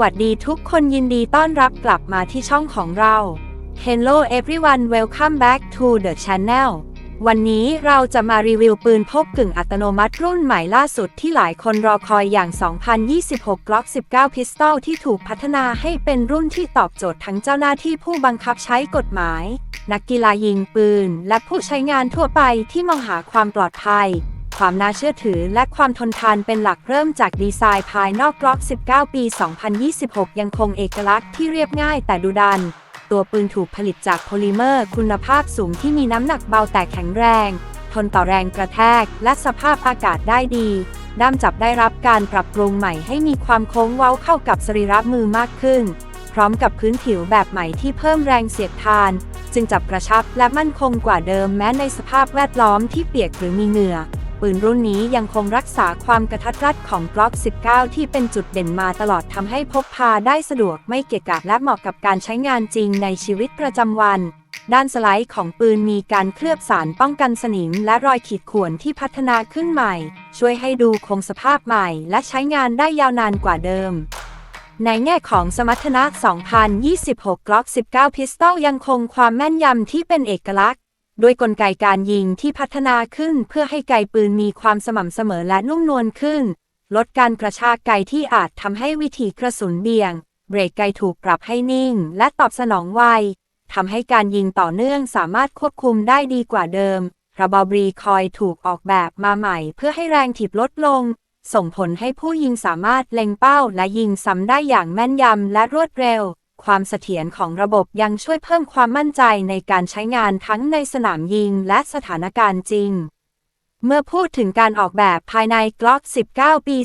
วัสดีทุกคนยินดีต้อนรับกลับมาที่ช่องของเรา Hello everyone welcome back to the channel วันนี้เราจะมารีวิวปืนพกกึ่งอัตโนมัติรุ่นใหม่ล่าสุดที่หลายคนรอคอยอย่าง 2026 Glock 19 Pistol ที่ถูกพัฒนาให้เป็นรุ่นที่ตอบโจทย์ทั้งเจ้าหน้าที่ผู้บังคับใช้กฎหมาย นักกีฬายิงปืน และผู้ใช้งานทั่วไปที่มองหาความปลอดภัย ความน่าเชื่อถือและความทนทานเป็นหลักเริ่มจากดีไซน์ภายนอกกล็อก 19 ปี 2026 ยังคงเอกลักษณ์ที่เรียบง่ายแต่ดุดัน ตัวปืนถูกผลิตจากโพลิเมอร์คุณภาพสูงที่มีน้ำหนักเบาแต่แข็งแรง ทนต่อแรงกระแทกและสภาพอากาศได้ดีด้ามจับได้รับการปรับปรุงใหม่ให้มีความโค้งเว้าเข้ากับสรีระมือมากขึ้น พร้อมกับพื้นผิวแบบใหม่ที่เพิ่มแรงเสียดทาน จึงจับกระชับและมั่นคงกว่าเดิมแม้ในสภาพแวดล้อมที่เปียกหรือมีเหงื่อ ปืนรุ่นนี้ยังคงรักษาความกระทัดรัดของกล็อก19 ที่เป็นจุดเด่นมาตลอดทำให้พกพาได้สะดวกไม่เกะกะและเหมาะกับการใช้งานจริงในชีวิตประจำวัน ด้านสไลด์ของปืนมีการเคลือบสารป้องกันสนิม และรอยขีดข่วนที่พัฒนาขึ้นใหม่ ช่วยให้ดูคงสภาพใหม่ และใช้งานได้ยาวนานกว่าเดิมในแง่ของสมรรถนะ 2026 Glock 19 Pistol ยังคงความแม่นยำที่เป็นเอกลักษณ์ ด้วยกลไกการยิงที่พัฒนาขึ้นเพื่อให้ไกปืนมีความสม่ำเสมอและนุ่มนวลขึ้น ลดการกระชากไกที่อาจทำให้วิถีกระสุนเบี่ยง เบรกไกถูกปรับให้นิ่ง และตอบสนองไวทำให้การยิงต่อเนื่องสามารถควบคุมได้ดีกว่าเดิม ระบบรีคอยถูกออกแบบมาใหม่ เพื่อให้แรงถีบลดลง ส่งผลให้ผู้ยิงสามารถเล็งเป้าและยิงซ้ำได้อย่างแม่นยำและรวดเร็ว ความเสถียรของระบบยังช่วยเพิ่มความมั่นใจในการใช้งานทั้งในสนามยิงและสถานการณ์จริง เมื่อพูดถึงการออกแบบภายใน Glock 19 ปี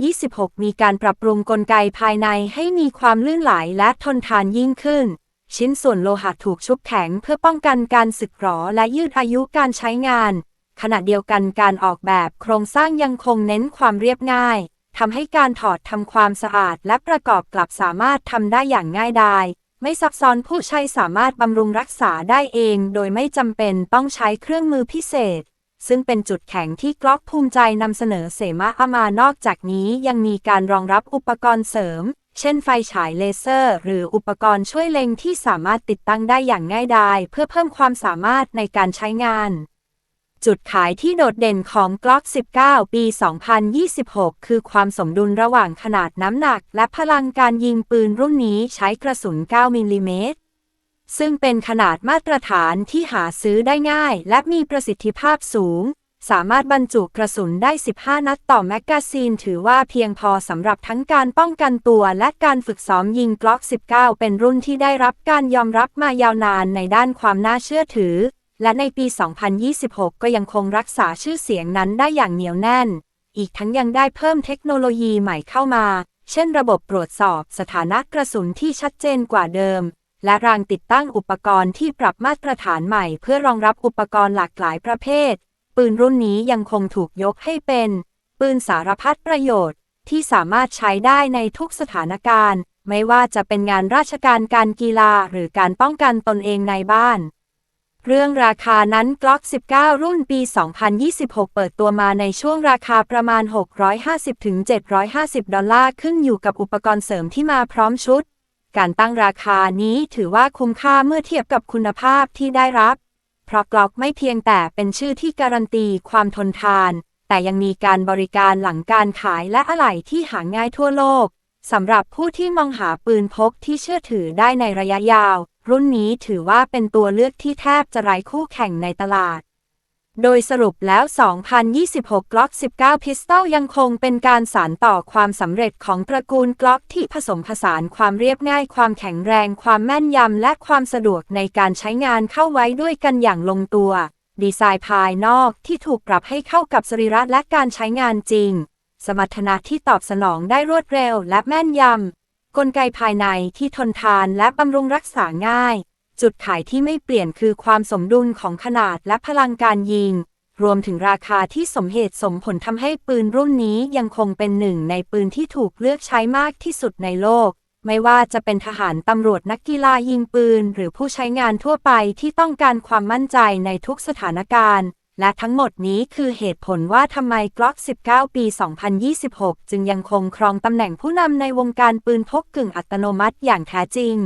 2026 มีการปรับปรุงกลไกภายในให้มีความลื่นไหลและทนทานยิ่งขึ้น ชิ้นส่วนโลหะถูกชุบแข็งเพื่อป้องกันการสึกหรอและยืดอายุการใช้งาน ขณะเดียวกันการออกแบบโครงสร้างยังคงเน้นความเรียบง่าย ทำให้การถอดทำความสะอาดและประกอบกลับสามารถทำได้อย่างง่ายดาย ไม่ซับซ้อนผู้ใช้สามารถบำรุงรักษาได้เอง โดยไม่จำเป็นต้องใช้เครื่องมือพิเศษ ซึ่งเป็นจุดแข็งที่กล็อกภูมิใจนำเสนอเสมาอามานอกจากนี้ยังมีการรองรับอุปกรณ์เสริม เช่นไฟฉายเลเซอร์ หรืออุปกรณ์ช่วยเล็งที่สามารถติดตั้งได้อย่างง่ายดาย เพื่อเพิ่มความสามารถในการใช้งาน จุดขายที่โดดเด่นของ Glock 19 ปี 2026 คือความสมดุลระหว่างขนาดน้ำหนัก และพลังการยิงปืนรุ่นนี้ใช้กระสุน 9 มิลลิเมตร ซึ่งเป็นขนาดมาตรฐานที่หาซื้อได้ง่าย และมีประสิทธิภาพสูง สามารถบรรจุกระสุนได้ 15 นัดต่อแมกกาซีน ถือว่าเพียงพอสำหรับทั้งการป้องกันตัวและการฝึกซ้อมยิง Glock 19 เป็นรุ่นที่ได้รับการยอมรับมายาวนานในด้านความน่าเชื่อถือ และในปี 2026 ก็ยังคงรักษาชื่อเสียงนั้นได้อย่างเหนียวแน่น อีกทั้งยังได้เพิ่มเทคโนโลยีใหม่เข้ามา เช่นระบบตรวจสอบสถานะกระสุนที่ชัดเจนกว่าเดิม และรางติดตั้งอุปกรณ์ที่ปรับมาตรฐานใหม่เพื่อรองรับอุปกรณ์หลากหลายประเภท ปืนรุ่นนี้ยังคงถูกยกให้เป็น ปืนสารพัดประโยชน์ที่สามารถใช้ได้ในทุกสถานการณ์ ไม่ว่าจะเป็นงานราชการการกีฬาหรือการป้องกันตนเองในบ้าน เรื่องราคานั้น Glock 19 รุ่นปี 2026 เปิดตัวมาในช่วงราคาประมาณ 650-750 ดอลลาร์ ขึ้นอยู่กับอุปกรณ์เสริมที่มาพร้อมชุด การตั้งราคานี้ถือว่าคุ้มค่าเมื่อเทียบกับคุณภาพที่ได้รับ เพราะ Glock ไม่เพียงแต่เป็นชื่อที่การันตีความทนทาน แต่ยังมีการบริการหลังการขายและอะไหล่ที่หาง่ายทั่วโลกสำหรับผู้ที่มองหาปืนพกที่เชื่อถือได้ในระยะยาว รุ่นนี้ถือว่าเป็นตัวเลือกที่แทบจะไร้คู่แข่งในตลาด โดยสรุปแล้ว 2026 Glock 19 Pistol ยังคงเป็นการสานต่อความสำเร็จของตระกูล Glock ที่ผสมผสานความเรียบง่าย ความแข็งแรง ความแม่นยำ และความสะดวกในการใช้งานเข้าไว้ด้วยกันอย่างลงตัว ดีไซน์ภายนอกที่ถูกปรับให้เข้ากับสรีระและการใช้งานจริง สมรรถนะที่ตอบสนองได้รวดเร็วและแม่นยำ กลไกภายในที่ทนทานและบำรุงรักษาง่าย จุดขายที่ไม่เปลี่ยนคือความสมดุลของขนาดและพลังการยิง รวมถึงราคาที่สมเหตุสมผลทำให้ปืนรุ่นนี้ยังคงเป็นหนึ่งในปืนที่ถูกเลือกใช้มากที่สุดในโลก ไม่ว่าจะเป็นทหารตำรวจนักกีฬายิงปืน หรือผู้ใช้งานทั่วไปที่ต้องการความมั่นใจในทุกสถานการณ์ และทั้งหมดนี้คือเหตุผลว่าทำไมกล็อก19 ปี 2026 จึงยังคงครองตำแหน่งผู้นำในวงการปืนพกกึ่งอัตโนมัติอย่างแท้จริง